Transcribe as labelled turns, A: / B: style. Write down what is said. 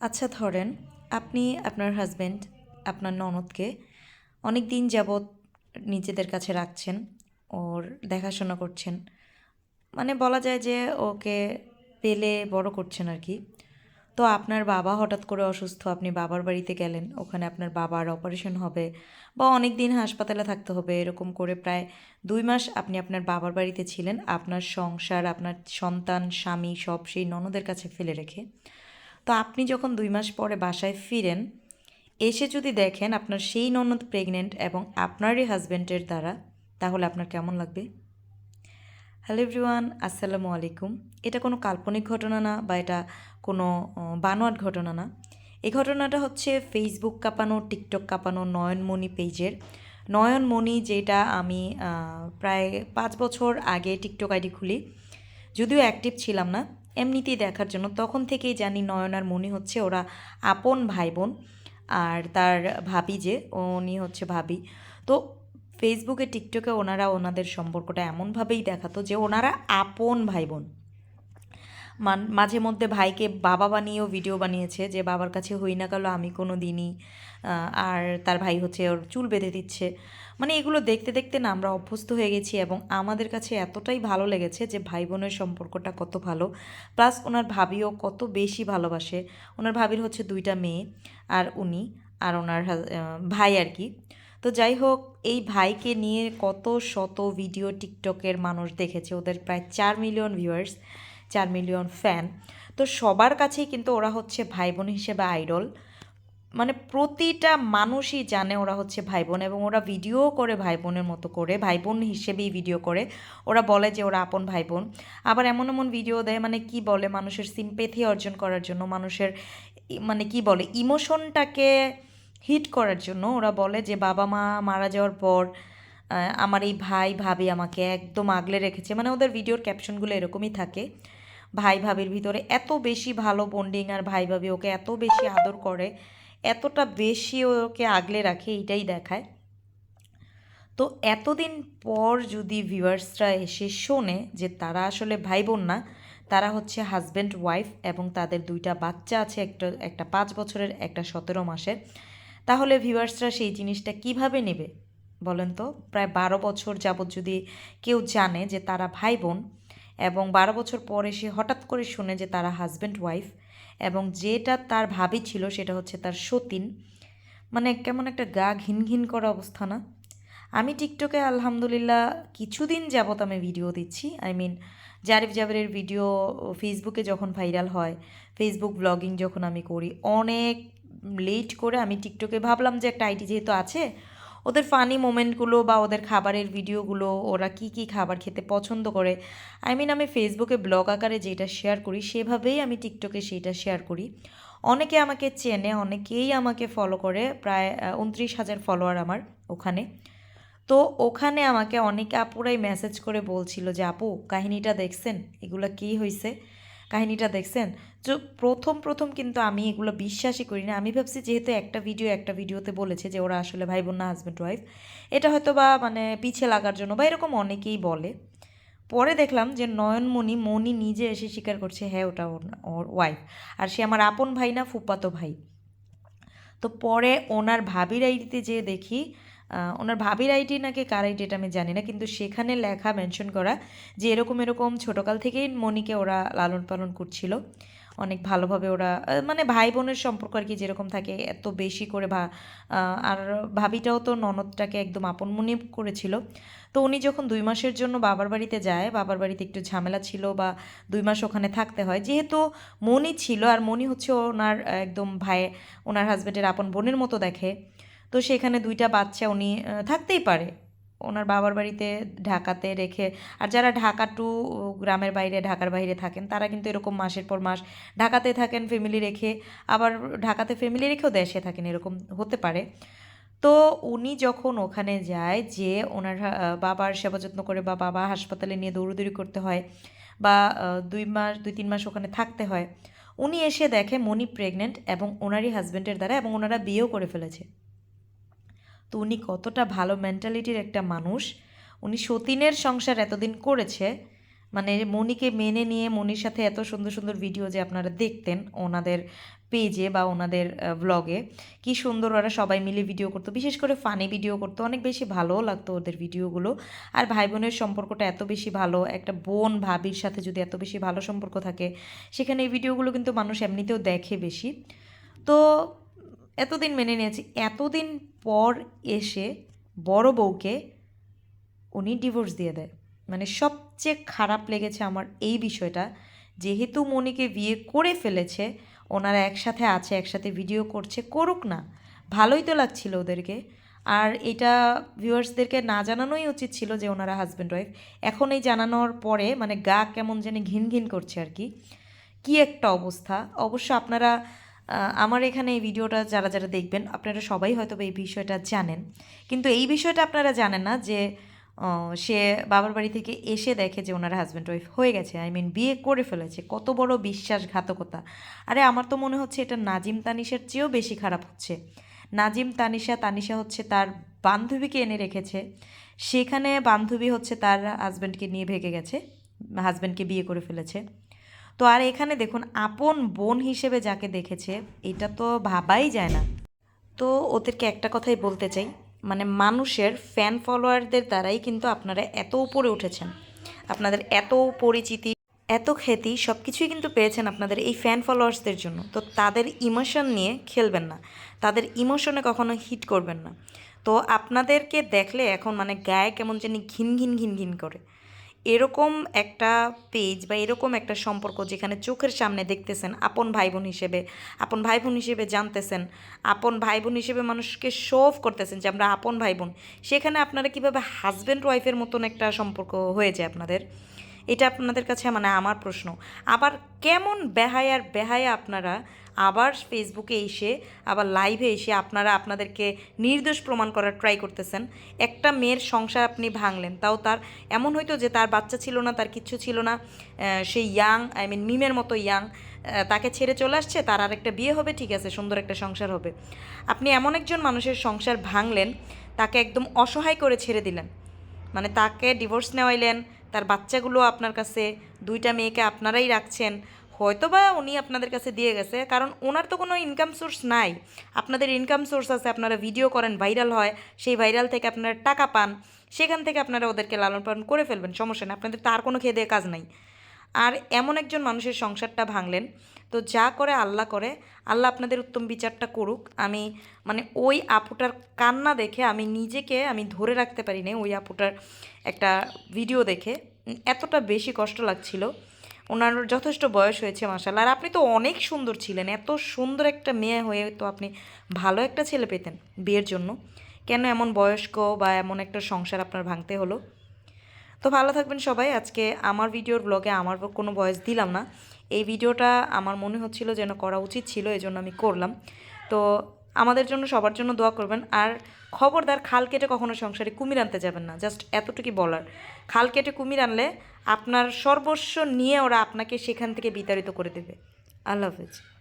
A: আচ্ছা ধরেন আপনি আপনার হাজব্যান্ড আপনার ননদকে অনেক দিন যাবৎ নিজেদের কাছে রাখছেন, ওর দেখাশোনা করছেন। মানে বলা যায় যে ওকে পেলে বড় করছেন আর কি। তো আপনার বাবা হঠাৎ করে অসুস্থ, আপনি বাবার বাড়িতে গেলেন, ওখানে আপনার বাবার অপারেশন হবে বা অনেক দিন হাসপাতালে থাকতে হবে, এরকম করে প্রায় দুই মাস আপনি আপনার বাবার বাড়িতে ছিলেন, আপনার সংসার, আপনার সন্তান, স্বামী সব সেই ননদের কাছে ফেলে রেখে। তো আপনি যখন দুই মাস পরে বাসায় ফিরেন, এসে যদি দেখেন আপনার সেই ননদ প্রেগনেন্ট এবং আপনারই হাজব্যান্ডের দ্বারা, তাহলে আপনার কেমন লাগবে? হ্যালো এভরিওয়ান আসসালামু আলাইকুম। এটা কোনো কাল্পনিক ঘটনা না বা এটা কোনো বানোয়াট ঘটনা না। এই ঘটনাটা হচ্ছে ফেসবুক কাঁপানো টিকটক কাঁপানো, নয়নমণি পেজের। নয়নমণি যেটা আমি প্রায় পাঁচ বছর আগে টিকটক আইডি খুলি। যদিও অ্যাক্টিভ ছিলাম না এমনিতেই দেখার জন্য। তখন থেকেই জানি নয়নার মনি হচ্ছে ওরা আপন ভাই বোন আর তার ভাবি যে, উনি হচ্ছে ভাবি। তো ফেসবুকে টিকটকে ওনারা ওনাদের সম্পর্কটা এমনভাবেই দেখাতো যে, ওনারা আপন ভাই বোন মাঝে মধ্যে ভাইকে বাবা বানিয়েও ভিডিও বানিয়েছে যে বাবার কাছে হই না গেল আমি কোনো দিনই আর তার ভাই হচ্ছে ওর চুল বেঁধে দিচ্ছে। মানে এগুলো দেখতে দেখতে না আমরা অভ্যস্ত হয়ে গেছি এবং আমাদের কাছে এতটাই ভালো লেগেছে যে ভাই বোনের সম্পর্কটা কত ভালো। প্লাস ওনার ভাবিও কত বেশি ভালোবাসে। ওনার ভাবির হচ্ছে দুইটা মেয়ে আর উনি আর ওনার ভাই আর কি। তো যাই হোক, এই ভাইকে নিয়ে কত শত ভিডিও টিকটকের মানুষ দেখেছে। ওদের প্রায় চার মিলিয়ন ভিউয়ার্স চার মিলিয়ন ফ্যান। তো সবার কাছেই কিন্তু ওরা হচ্ছে ভাই বোন হিসেবে আইডল। মানে প্রতিটা মানুষই জানে ওরা হচ্ছে ভাই বোন এবং ওরা ভিডিও করে ভাই বোনের মতো করে ভাই বোন হিসেবেই ভিডিও করে। ওরা বলে যে ওরা আপন ভাই বোন আবার এমন এমন ভিডিও দেয় মানে কি বলে মানুষের সিম্পেথি অর্জন করার জন্য, মানুষের মানে কি বলে ইমোশনটাকে হিট করার জন্য ওরা বলে যে, বাবা মা মারা যাওয়ার পর আমার এই ভাই, ভাবি আমাকে একদম আগলে রেখেছে। মানে ওদের ভিডিওর ক্যাপশনগুলো এরকমই থাকে। ভাই ভাবির ভিতরে এত বেশি ভালো বন্ডিং আর ভাই ভাবি ওকে এত বেশি আদর করে, এতটা বেশি ওকে আগলে রাখে এইটাই দেখায়। তো এতদিন পর যদি ভিউয়ার্সরা এসে শোনে যে তারা আসলে ভাই বোন না, তারা হচ্ছে হাজব্যান্ড ওয়াইফ এবং তাদের দুইটা বাচ্চা আছে একটা একটা পাঁচ বছরের, একটা সতেরো মাসের, তাহলে ভিউয়ার্সরা সেই জিনিসটা কীভাবে নেবে বলেন তো? প্রায় বারো বছর যাবৎ যদি কেউ জানে যে তারা ভাই বোন এবং বারো বছর পরে সে হঠাৎ করে শুনে যে তারা হাজব্যান্ড ওয়াইফ এবং যেটা তার ভাবি ছিল সেটা হচ্ছে তার সতীন। মানে কেমন একটা গা ঘিন ঘিন করা অবস্থা না? আমি টিকটকে আলহামদুলিল্লাহ কিছুদিন যাবত আমি ভিডিও দিচ্ছি। আই মিন জারিফ জাবেরের ভিডিও ফেসবুকে যখন ভাইরাল হয় ফেসবুক ব্লগিং যখন আমি করি, অনেক লেট করে আমি টিকটকে ভাবলাম যে একটা আইডি যেহেতু আছে ওদের ফানি মোমেন্টগুলো বা ওদের খাবারের ভিডিওগুলো ওরা কি কি খাবার খেতে পছন্দ করে আই মিন আমি ফেসবুকে ব্লগ আকারে যেটা শেয়ার করি, সেভাবেই আমি টিকটকে সেইটা শেয়ার করি। অনেকে আমাকে চেনে, অনেকেই আমাকে ফলো করে, প্রায় উনত্রিশ হাজার ফলোয়ার আমার ওখানে। তো ওখানে আমাকে অনেকে আপুরাই মেসেজ করে বলছিল যে, আপু, কাহিনীটা দেখছেন? এগুলো কী হয়েছে কাহিনীটা দেখছেন? তো প্রথম প্রথম কিন্তু আমি এগুলো বিশ্বাসই করি না। আমি ভাবছি যেহেতু একটা ভিডিও একটা ভিডিওতে বলেছে যে ওরা আসলে ভাই বোন না হাজব্যান্ড ওয়াইফ এটা হয়তো বা মানে পিছে লাগার জন্য বা এরকম অনেকেই বলে। পরে দেখলাম যে নয়নমণি, মণি নিজে এসে স্বীকার করছে হ্যাঁ ওটা ওর ওয়াইফ আর সে আমার আপন ভাই না, ফুপাতো ভাই। তো পরে ওনার ভাবির আইডিতে যেয়ে দেখি ওনার ভাবির আইডি নাকি কার আইডি এটা আমি জানি না, কিন্তু সেখানে লেখা মেনশন করা যে এরকম এরকম ছোটোকাল থেকেই মনিকে ওরা লালন পালন করছিল। অনেক ভালোভাবে ওরা মানে ভাই বোনের সম্পর্ক আর কি যেরকম থাকে, এত বেশি করে ভা আর ভাবিটাও তো ননদটাকে একদম আপন মনে করেছিল। তো উনি যখন দুই মাসের জন্য বাবার বাড়িতে যায়, বাবার বাড়িতে একটু ঝামেলা ছিল বা দুই মাস ওখানে থাকতে হয়, যেহেতু মনি ছিল আর মনি হচ্ছে ওনার একদম ভাই, ওনার হাজব্যান্ডের আপন বোনের মতো দেখে তো সেখানে দুইটা বাচ্চা উনি থাকতেই পারে। ওনার বাবার বাড়িতে ঢাকাতে রেখে, আর যারা ঢাকা টু গ্রামের বাইরে, ঢাকার বাইরে থাকেন, তারা কিন্তু এরকম মাসের পর মাস ঢাকাতে থাকেন ফ্যামিলি রেখে, আবার ঢাকাতে ফ্যামিলি রেখেও দেশে থাকেন, এরকম হতে পারে। তো উনি যখন ওখানে যায়, যে ওনার বাবার সেবা যত্ন করে বা বাবা হাসপাতালে নিয়ে দৌড়দৌড়ি করতে হয় বা দুই মাস, দুই, তিন মাস ওখানে থাকতে হয়, উনি এসে দেখে মনি প্রেগনেন্ট এবং ওনারই হাজব্যান্ডের দ্বারা এবং ওনারা বিয়েও করে ফেলেছে। তো উনি কতটা ভালো মেন্টালিটির একটা মানুষ। উনি সতীনের সংসার এতদিন করেছে। মানে মনিকে মেনে নিয়ে মনির সাথে এত সুন্দর সুন্দর ভিডিও যে আপনারা দেখতেন ওনাদের পেজে বা ওনাদের ব্লগে কি সুন্দর ওরা সবাই মিলে ভিডিও করতো। বিশেষ করে ফানি ভিডিও করতো। অনেক বেশি ভালোও লাগতো ওদের ভিডিওগুলো আর ভাই বোনের সম্পর্কটা এত বেশি ভালো। একটা বোন ভাবির সাথে যদি এত বেশি ভালো সম্পর্ক থাকে, সেখানে এই ভিডিওগুলো কিন্তু মানুষ এমনিতেও দেখে বেশি। তো এতদিন মেনে নিয়েছি। এতদিন পর এসে বড় বউকে উনি ডিভোর্স দিয়ে দেয়। মানে সবচেয়ে খারাপ লেগেছে আমার এই বিষয়টা। যেহেতু মনিকে বিয়ে করে ফেলেছে, ওনারা একসাথে আছে, একসাথে ভিডিও করছে, করুক না। ভালোই তো লাগছিল ওদেরকে। আর এটা ভিউয়ার্সদেরকে না জানানোই উচিত ছিল যে ওনারা হাজব্যান্ড ওয়াইফ এখন এই জানানোর পরে মানে গা কেমন যেন ঘিন ঘিন করছে আর কি। কি একটা অবস্থা। অবশ্য আপনারা আমার এখানে এই ভিডিওটা যারা যারা দেখবেন, আপনারা সবাই হয়তো এই বিষয়টা জানেন। কিন্তু এই বিষয়টা আপনারা জানেন না যে সে বাবার বাড়ি থেকে এসে দেখে যে ওনার হাজব্যান্ড ওয়াইফ হয়ে গেছে। আই মিন বিয়ে করে ফেলেছে। কত বড় বিশ্বাসঘাতকতা। আরে, আমার তো মনে হচ্ছে এটা নাজিম তানিশার চেয়েও বেশি খারাপ হচ্ছে। নাজিম তানিশা তানিশা হচ্ছে তার বান্ধবীকে এনে রেখেছে। সেখানে বান্ধবী হচ্ছে তার হাজব্যান্ডকে নিয়ে ভেগে গেছে। হাজব্যান্ডকে বিয়ে করে ফেলেছে। তো আর এখানে দেখুন, আপন বোন হিসেবে যাকে দেখেছে, এটা তো ভাবাই যায় না। তো ওদেরকে একটা কথাই বলতে চাই মানে মানুষের ফ্যান ফলোয়ারদের দ্বারাই কিন্তু আপনারা এত উপরে উঠেছেন। আপনাদের এত পরিচিতি, এত খ্যাতি সব কিছুই কিন্তু পেয়েছেন আপনাদের এই ফ্যান ফলোয়ার্সদের জন্য। তো তাদের ইমোশন নিয়ে খেলবেন না। তাদের ইমোশনে কখনো হিট করবেন না। তো আপনাদেরকে দেখলে এখন মানে গায়ে কেমন জানি ঘিন ঘিন ঘিন ঘিন করে। এরকম একটা পেজ বা এরকম একটা সম্পর্ক যেখানে চোখের সামনে দেখতেছেন আপন ভাই বোন হিসেবে, আপন ভাই বোন হিসেবে জানতেছেন, আপন ভাই বোন হিসেবে মানুষকে শোভ করতেছেন যে আমরা আপন ভাই বোন সেখানে আপনারা কীভাবে হাজব্যান্ড ওয়াইফের মতন একটা সম্পর্ক হয়ে যায় আপনাদের? এটা আপনাদের কাছে মানে আমার প্রশ্ন। আবার কেমন বেহায়ার বেহায়া আপনারা আবার ফেসবুকে এসে, আবার লাইভে এসে আপনারা আপনাদেরকে নির্দোষ প্রমাণ করার ট্রাই করতেছেন। একটা মেয়ের সংসার আপনি ভাঙলেন, তাও তার এমন হয়তো যে তার বাচ্চা ছিল না, তার কিচ্ছু ছিল না সেই ইয়াং আই মিন মিমের মতো ইয়াং তাকে ছেড়ে চলে আসছে, তার আর একটা বিয়ে হবে, ঠিক আছে, সুন্দর একটা সংসার হবে। আপনি এমন একজন মানুষের সংসার ভাঙলেন, তাকে একদম অসহায় করে ছেড়ে দিলেন। মানে তাকে ডিভোর্স নেওয়াইলেন, তার বাচ্চাগুলো আপনার কাছে, দুইটা মেয়েকে আপনারাই রাখছেন হয়তো বা উনি আপনাদের কাছে দিয়ে গেছে, কারণ ওনার তো কোনো ইনকাম সোর্স নাই। আপনাদের ইনকাম সোর্স আছে, আপনারা ভিডিও করেন ভাইরাল হয়, সেই ভাইরাল থেকে আপনারা টাকা পান, সেখান থেকে আপনারা ওদেরকে লালন পালন করে ফেলবেন, সমস্যা নেই, আপনাদের তার কোনো খেয়ে কাজ নাই। আর এমন একজন মানুষের সংসারটা ভাঙলেন, তো যা করে আল্লাহ করে, আল্লাহ আপনাদের উত্তম বিচারটা করুক। আমি মানে ওই আপুটার কান্না দেখে আমি নিজেকে, আমি ধরে রাখতে পারি না ওই আপুটার একটা ভিডিও দেখে। এতটা বেশি কষ্ট লাগছিল। ওনার যথেষ্ট বয়স হয়েছে মাসাল্লাহ আর আপনি তো অনেক সুন্দর ছিলেন, এত সুন্দর একটা মেয়ে হয়ে তো আপনি ভালো একটা ছেলে পেতেন বিয়ের জন্য। কেন এমন বয়স্ক বা এমন একটা সংসার আপনার ভাঙতে হলো? তো ভালো থাকবেন সবাই। আজকে আমার ভিডিওর ব্লগে আমার কোনো বয়স দিলাম না। এই ভিডিওটা আমার মনে হচ্ছিল যেন করা উচিত ছিল এই জন্য আমি করলাম। তো আমাদের জন্য, সবার জন্য দোয়া করবেন। আর খবরদার খাল কেটে কখনো সংসারে কুমির আনতে যাবেন না, জাস্ট এতটুকুই বলার। খাল কেটে কুমির আনলে আপনার সর্বস্ব নিয়ে ওরা আপনাকে সেখান থেকে বিতাড়িত করে দেবে। আল্লাহ হাফেজ।